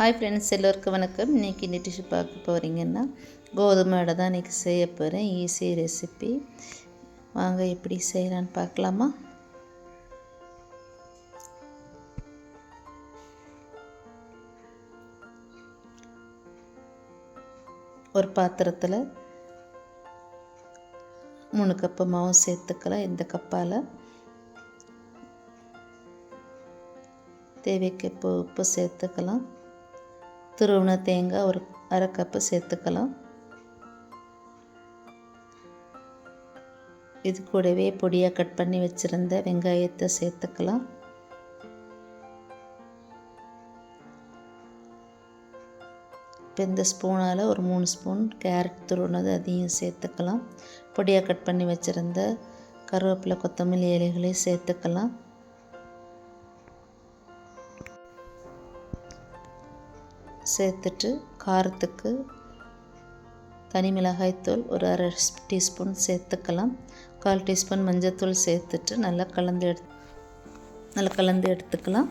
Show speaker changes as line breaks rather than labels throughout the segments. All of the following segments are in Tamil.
ஹாய் ஃப்ரெண்ட்ஸ் எல்லோருக்கும் வணக்கம். இன்றைக்கி இந்த டிஷ்ஷு பார்க்க போகிறீங்கன்னா கோதுமை தான் இன்றைக்கி செய்ய போகிறேன் ஈஸி ரெசிபி வாங்க எப்படி செய்யலான்னு பார்க்கலாமா? ஒரு பாத்திரத்தில் மூணு கப்பு மாவும் சேர்த்துக்கலாம். இந்த கப்பால் தேவைக்கு உப்பு உப்பு சேர்த்துக்கலாம். துருவின தேங்காய் ஒரு அரை கப்பு சேர்த்துக்கலாம். இது கூடவே பொடியாக கட் பண்ணி வச்சுருந்த வெங்காயத்தை சேர்த்துக்கலாம். இப்போ இந்த ஸ்பூனால் ஒரு மூணு ஸ்பூன் கேரட் துருவினது அதையும் சேர்த்துக்கலாம். பொடியாக கட் பண்ணி வச்சுருந்த கருவேப்பிலை கொத்தமல்லி இலைகளையும் சேர்த்துக்கலாம். சேர்த்துட்டு காரத்துக்கு தனி மிளகாய்த்தூள் ஒரு அரை டீஸ்பூன் சேர்த்துக்கலாம். கால் டீஸ்பூன் மஞ்சத்தூள் சேர்த்துட்டு நல்லா கலந்து எடு நல்லா கலந்து எடுத்துக்கலாம்.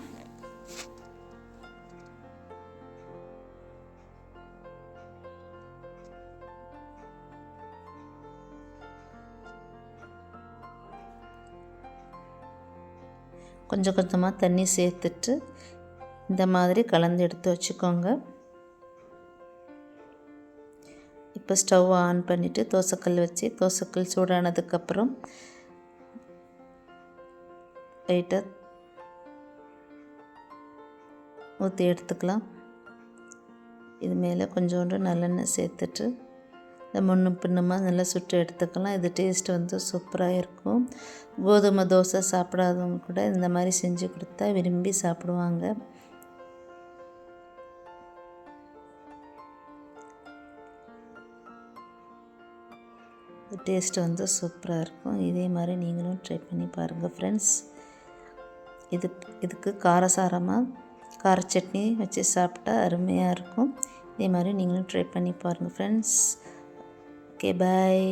கொஞ்சம் கொஞ்சமாக தண்ணி சேர்த்துட்டு இந்த மாதிரி கலந்து எடுத்து வச்சுக்கோங்க. இப்போ ஸ்டவ் ஆன் பண்ணிவிட்டு தோசைக்கல் வச்சு தோசைக்கல் சூடானதுக்கப்புறம் லைட்டாக ஊற்றி எடுத்துக்கலாம். இது மேலே கொஞ்சோண்டு நல்லெண்ணெய் சேர்த்துட்டு இந்த முன்னும் பின்னுமாக நல்லா சுட்டு எடுத்துக்கலாம். இது டேஸ்ட் வந்து சூப்பராக இருக்கும். கோதுமை தோசை சாப்பிடாதவங்க கூட இந்த மாதிரி செஞ்சு கொடுத்தா விரும்பி சாப்பிடுவாங்க. டேஸ்ட் வந்து சூப்பராக இருக்கும். இதே மாதிரி நீங்களும் ட்ரை பண்ணி பாருங்கள் ஃப்ரெண்ட்ஸ் இது இதுக்கு காரசாரமாக கார சட்னி வச்சு சாப்பிட்டா அருமையாக இருக்கும். இதே மாதிரி நீங்களும் ட்ரை பண்ணி பாருங்கள் ஃப்ரெண்ட்ஸ் ஓகே பாய்